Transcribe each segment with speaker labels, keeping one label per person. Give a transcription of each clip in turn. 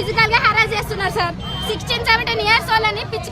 Speaker 1: ఫిజికల్గా హెరాస్ చేస్తున్నారు sir. Sixteen seventeen years వాళ్ళని పిచ్చి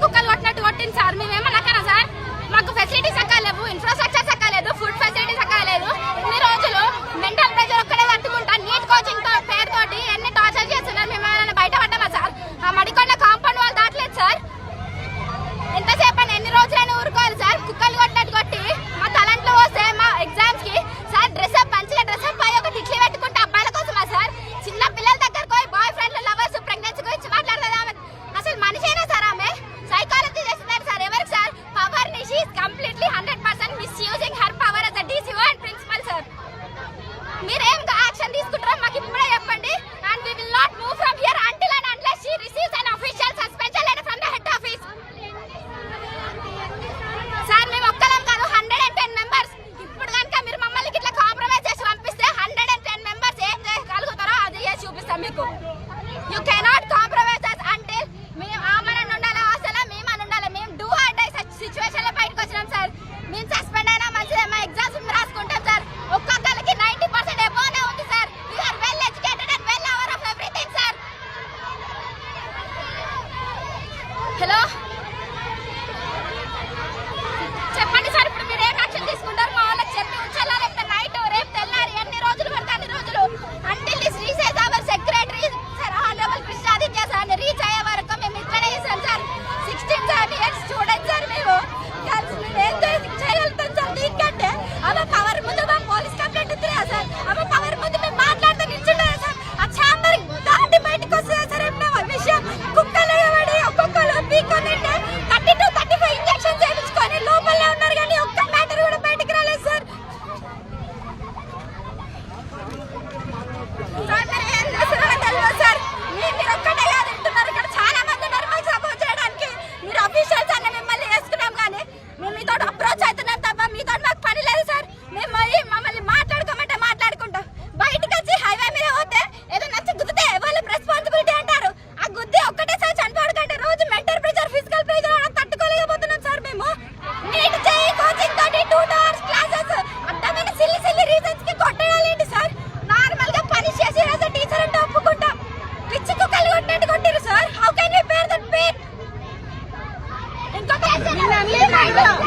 Speaker 1: You cannot.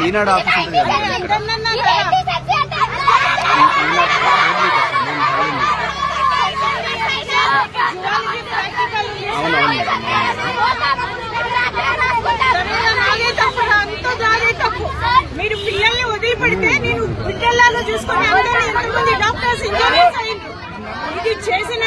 Speaker 2: ఈనాడు ఆఫీస్
Speaker 3: మీరు పిల్లల్ని వదిలిపెడితే నేను బిడ్డల్లో చూసుకుని అందరూ ఎంతమంది డాక్టర్స్ ఇంజనీర్స్ ఇది చేసిన